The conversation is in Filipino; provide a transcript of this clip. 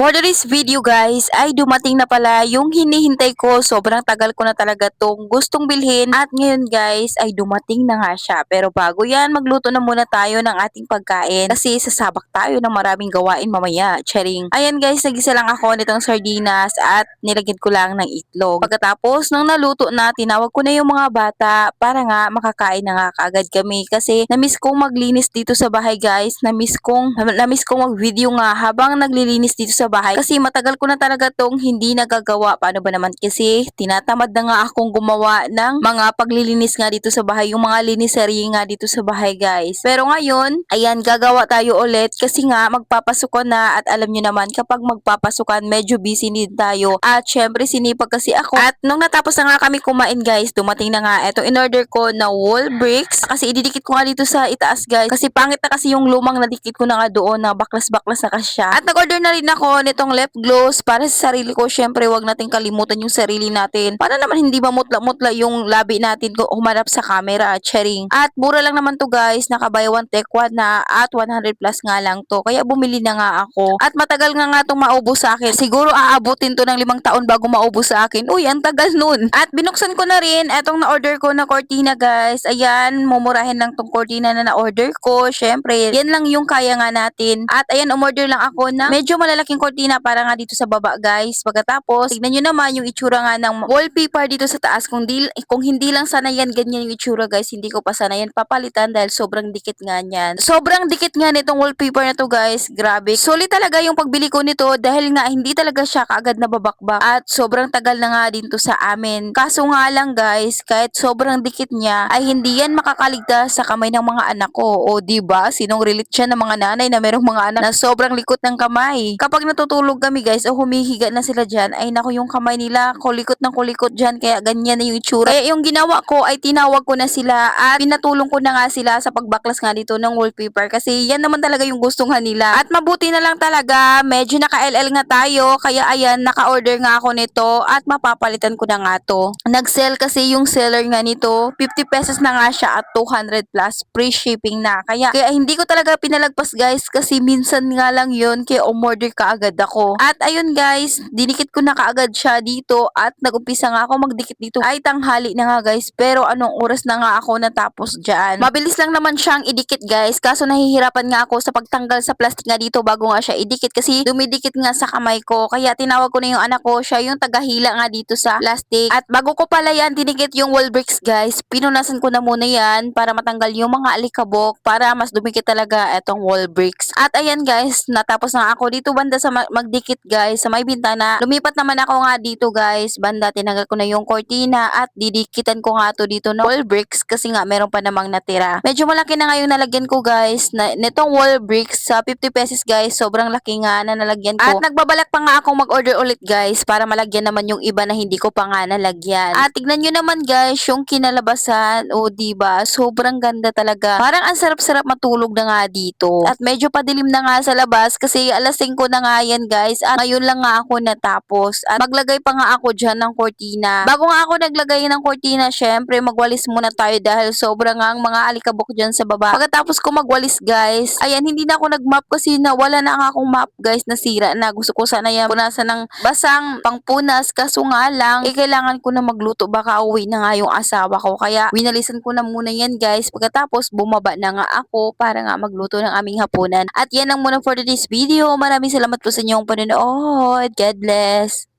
For today's video guys, ay dumating na pala yung hinihintay ko. Sobrang tagal ko na talaga tong gustong bilhin. At ngayon guys, ay dumating na nga siya. Pero bago yan, magluto na muna tayo ng ating pagkain. Kasi sasabak tayo ng maraming gawain mamaya. Charing. Ayan guys, nagisa lang ako nitong sardinas at nilagyan ko lang ng itlog. Pagkatapos, nung naluto na, tinawag ko na yung mga bata para nga makakain na nga kaagad kami. Kasi namiss kong maglinis dito sa bahay guys. Namiss kong, namiss kong mag-video nga habang naglilinis dito sa bahay. Kasi matagal ko na talaga tong hindi nagagawa. Paano ba naman kasi tinatamad na nga akong gumawa ng mga paglilinis nga dito sa bahay. Yung mga liniseri nga dito sa bahay guys. Pero ngayon, ayan gagawa tayo ulit kasi nga magpapasukan na at alam nyo naman kapag magpapasukan medyo busy din tayo. At syempre sinipag kasi ako. At nung natapos na nga kami kumain guys, dumating na nga eto in order ko na wall bricks. Kasi ididikit ko nga dito sa itaas guys. Kasi pangit na kasi yung lumang nadikit ko na nga doon na baklas-baklas na kasi siya. At nag-order na rin ako nitong lip gloss para sa sarili ko. Syempre wag natin kalimutan yung sarili natin. Para naman hindi mamutla-mutla yung labi natin kung humarap sa camera. Charing. At mura lang naman to guys. Nakabay one tech one na at 100 plus nga lang to. Kaya bumili na nga ako. At matagal nga nga itong maubos sa akin. Siguro aabutin to ng limang taon bago maubos sa akin. Uy, ang tagal nun. At binuksan ko na rin etong na-order ko na cortina guys. Ayan, mumurahin lang tong cortina na na-order ko. Syempre, yan lang yung kaya nga natin. At ayan, umorder lang ako na medyo malalaking cortina para nga dito sa baba guys. Pagkatapos, tignan nyo naman yung itsura nga ng wallpaper dito sa taas. Kung, di, kung hindi lang sana yan ganyan yung itsura guys, hindi ko pa sana yan papalitan dahil sobrang dikit nga niyan. Sobrang dikit nga nitong wallpaper na to guys. Grabe. Solid talaga yung pagbili ko nito dahil nga hindi talaga siya kaagad nababakbak at sobrang tagal na nga din to sa amin. Kaso nga lang guys, kahit sobrang dikit niya ay hindi yan makakaligtas sa kamay ng mga anak ko. O di ba? Sinong relate siya ng mga nanay na merong mga anak na sobrang likot ng kamay. Kapag natutulog kami guys o humihiga na sila dyan, ay naku yung kamay nila kulikot ng kulikot dyan kaya ganyan na yung itsura. Kaya yung ginawa ko ay tinawag ko na sila at pinatulong ko na nga sila sa pagbaklas nga dito ng wallpaper kasi yan naman talaga yung gustuhan nila. At mabuti na lang talaga, medyo naka-LL nga tayo kaya ayan naka-order nga ako nito at mapapalitan ko na nga to. Nag-sell kasi yung seller nga nito, 50 pesos na nga siya at 200 plus free shipping na. Kaya, kaya hindi ko talaga pinalagpas guys kasi minsan nga lang yun kaya umorder ka agad ako. At ayun guys, dinikit ko na kaagad siya dito at nag-umpisa nga ako magdikit dito. Ay tanghali na nga guys pero anong oras na nga ako natapos dyan. Mabilis lang naman siyang idikit guys kaso nahihirapan nga ako sa pagtanggal sa plastic nga dito bago nga siya idikit kasi dumidikit nga sa kamay ko. Kaya tinawag ko na yung anak ko, siya yung tagahila nga dito sa plastic. At bago ko pala yan dinikit yung wall bricks guys, pinunasan ko na muna yan para matanggal yung mga alikabok para mas dumikit talaga etong wall bricks. At ayan guys, natapos na ako dito banda sa ma- magdikit guys sa may bintana. Lumipat naman ako nga dito guys, banda tinanggal ko na yung cortina at didikitan ko nga to dito ng wall bricks kasi nga meron pa namang natira. Medyo malaki na nga yung nalagyan ko guys na nitong wall bricks sa 50 pesos guys, sobrang laki nga na nalagyan ko. At nagbabalak pa nga akong mag-order ulit guys para malagyan naman yung iba na hindi ko pa nga nalagyan. At tignan nyo naman guys yung kinalabasan, o di ba sobrang ganda talaga. Parang ang sarap-sarap matulog na nga dito. At medyo padilim na nga sa labas kasi alas 5 na nga yan guys at ngayon lang nga ako natapos. At maglagay pa nga ako dyan ng cortina. Bago nga ako naglagay ng cortina, syempre magwalis muna tayo dahil sobra nga ang mga alikabok dyan sa baba. Pagkatapos ko magwalis guys, ayan hindi na ako nagmap kasi nawala na akong map guys nasira na. Gusto ko sana yan punasan ng basang pangpunas kaso nga lang eh kailangan ko na magluto baka uwi na nga yung asawa ko. Kaya winalisan ko na muna yan guys. Pagkatapos bumaba na nga ako para nga magluto ng aming hapunan. At yan lang muna for today's video. Maraming salamat po sa inyong panonood. God bless.